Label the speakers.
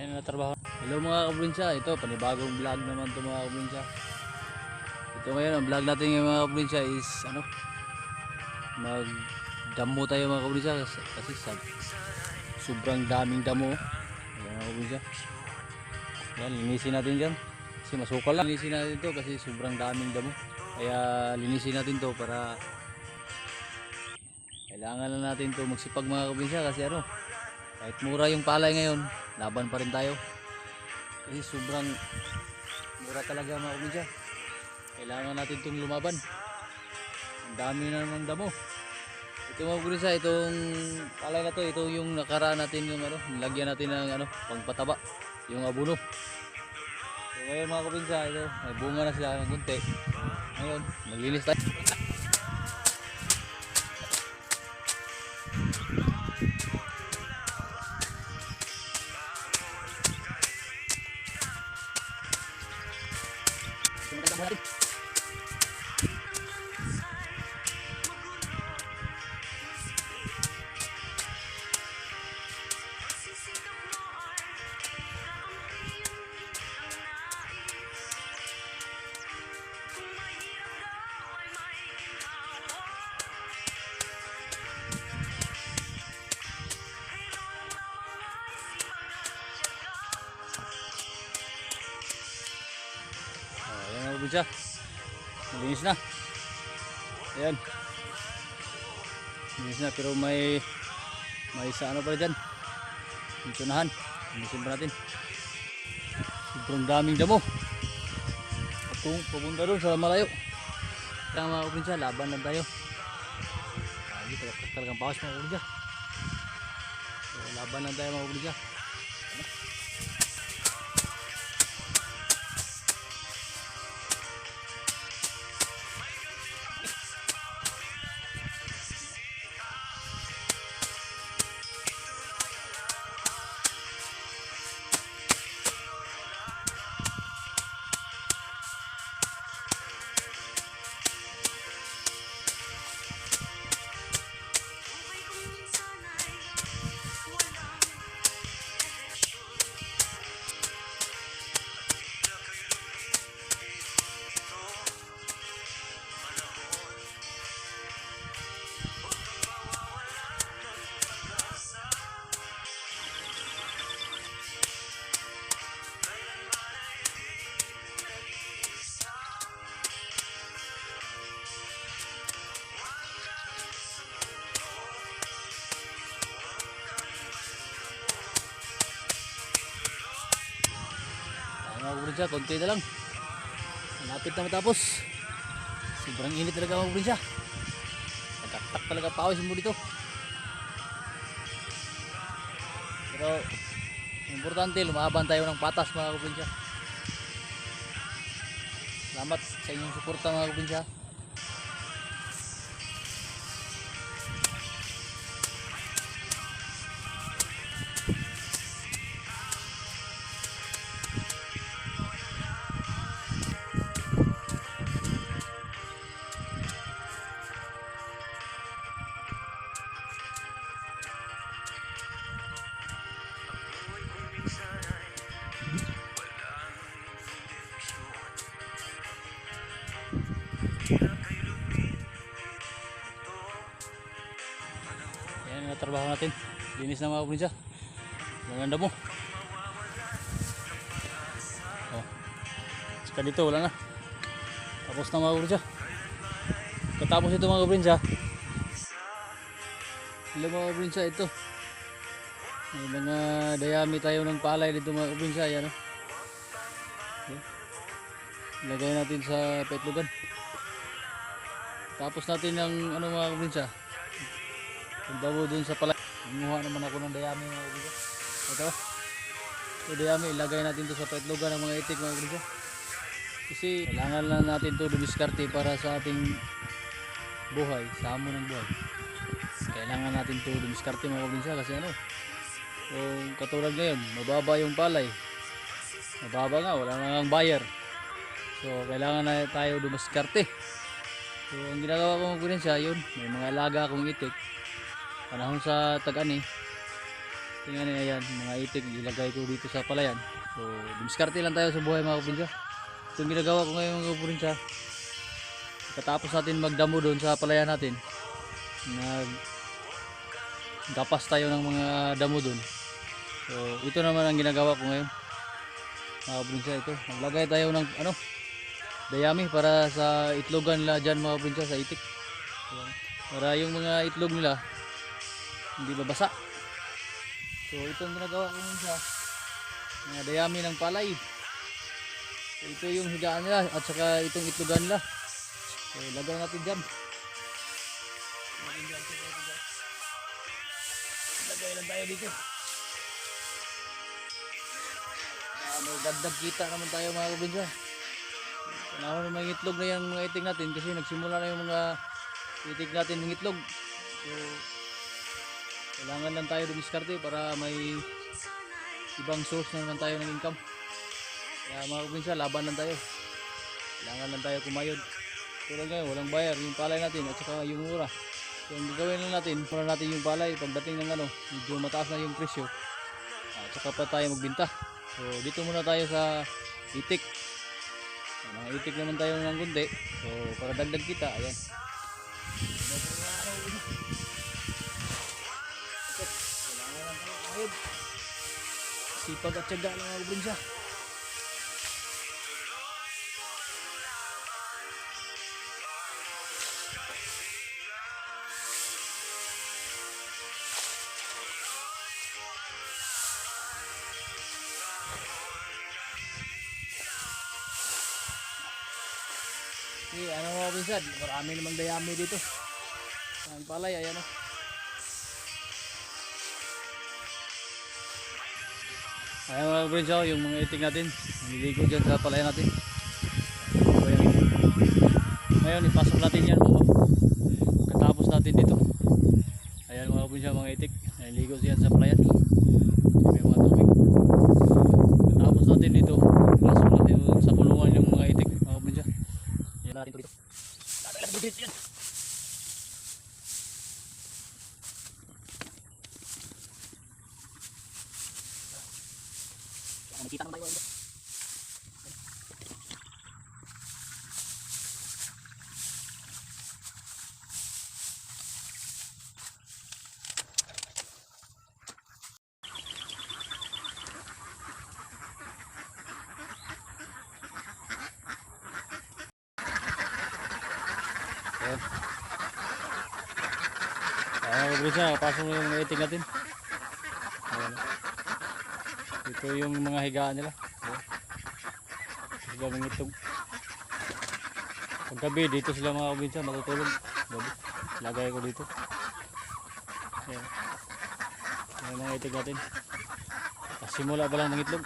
Speaker 1: Yan na trabaho. Hello mga kaprobinsya, ito panibagong vlog naman to mga kaprobinsya. Ito ngayon, ang vlog natin ngayon mga kaprobinsya is ano, mag damo tayo mga kaprobinsya kasi, sa, sobrang daming damo. Ayan mga kaprobinsya. Yan, linisin natin dyan. Kasi masukal lang. Linisin natin to kasi sobrang daming damo. Kaya linisin natin to para kailangan na natin to magsipag mga kaprobinsya kasi ano, kahit mura yung palay ngayon, laban pa rin tayo. Kasi sobrang mura talaga mga kumisya. Kailangan natin itong lumaban. Ang dami na naman damo. Ito mga kumisya, itong palay na to, ito yung nakaraan natin yung ano, nilagyan natin ng ano, pangpataba, yung abuno. So ngayon mga kumisya, ito, may bunga na sila ng kunti. Ngayon, maglinis tayo. Alex. Mo natin. Ayan na ubod siya. Malinis na. Ayan. Malinis na pero may may isa ano pa dyan. Yung tunahan. Linisin pa natin. Sobrang daming damo. At kung pupunta doon sa malayo. Kaya mga kupinsya, laban lang tayo. Ay, talagang, bawas mga kupinsya. So, laban lang tayo mga kupinsya. Probinsya, konti na lang. Malapit na matapos. Sobrang init talaga mga probinsya. Nagkaktak talaga pawis mo dito. Pero, importante, lumaban tayo ng patas mga probinsya. Salamat sa inyong suporta mga probinsya. Trabaho natin. Linis na mga probinsya. Maganda mo. Oh. Saka dito wala na. Tapos na mga probinsya. Katapos ito mga probinsya. Ilang mga probinsya ito. May mga dayami tayo ng palay dito mga probinsya. Yan oh. Okay. Ilagay natin sa petlugan. Tapos natin ng ano mga probinsya. Pagbawo dun sa palay. Nanguha naman ako ng dayami mga kubiga. Ito. Ito dayami. Ilagay natin to sa petlogan ng mga itik mga kubiga. Kasi kailangan lang natin to dumiskarte para sa ating buhay. Sa amo ng buhay. Kailangan natin to dumiskarte mga kubiga. Kasi ano. Kung katulad ngayon. Mababa yung palay. Mababa nga. Wala na nga buyer. So kailangan na tayo dumiskarte. So ang ginagawa ko mga kubiga yun. May mga alaga akong itik panahon sa tag-ani Tingnan niyo ayan, mga itik ilagay ko dito sa palayan. So, diskarte lang tayo sa buhay mga kaprobinsya. Ito yung ginagawa ko ngayon mga kaprobinsya. Katapos natin magdamo doon sa palayan natin. Nag gapas tayo ng mga damo doon. So, ito naman ang ginagawa ko ngayon. Mga kaprobinsya ito. Naglagay tayo ng ano, dayami para sa itlogan nila dyan mga kaprobinsya sa itik. Para yung mga itlog nila hindi babasa. So ito ang ginagawa ko sa mga dayami ng palay. So, ito yung higaan nila at saka itong itlogan nila. So lagay natin dyan. Lagay lang tayo dito. Ah, may dagdag kita naman tayo mga kabinsya. Kailangan may mga itlog na yung mga itik natin kasi nagsimula na yung mga itik natin ng itlog. So, kailangan lang tayo dumiskarte para may ibang source na naman tayo ng income. Kaya mga kabinsya, laban lang tayo. Kailangan lang tayo kumayod. Tulad ngayon, walang bayar yung palay natin at saka yung mura. So, ang gagawin lang natin, mura natin yung palay pagdating ng ano, medyo mataas na yung presyo. At saka pa tayo magbinta. So, dito muna tayo sa itik. Mga itik naman tayo ng kunti. So, para dagdag kita, ayan. Sipag at tiyaga ng mga probinsya. Eh, ano mga pinsan, marami namang dayami dito. Ang palay, ayan o. Ayan mga pinsan, yung mga itik natin. Nililigo dyan sa palay natin. Ngayon, ipasok natin yan mga katapos natin dito. Ayan mga pinsan, mga itik. Nililigo dyan sa palayan. May mga tubig. Katapos natin dito, pasok natin sa kulungan yung mga itik mga pinsan. Yan natin dito. Dito yan. Ano, Nakita naman tayo. Ayan. Ayan, na. Pasok na yung mga itik natin. Ayan. Ito yung mga higaan nila. Ayan. Sila mga itong. Paggabi, dito sila mga kabinsa matutulog. Gabi. Lagay ko dito. Ayan. Ayan mga itik natin. Simula pa lang ng itlog.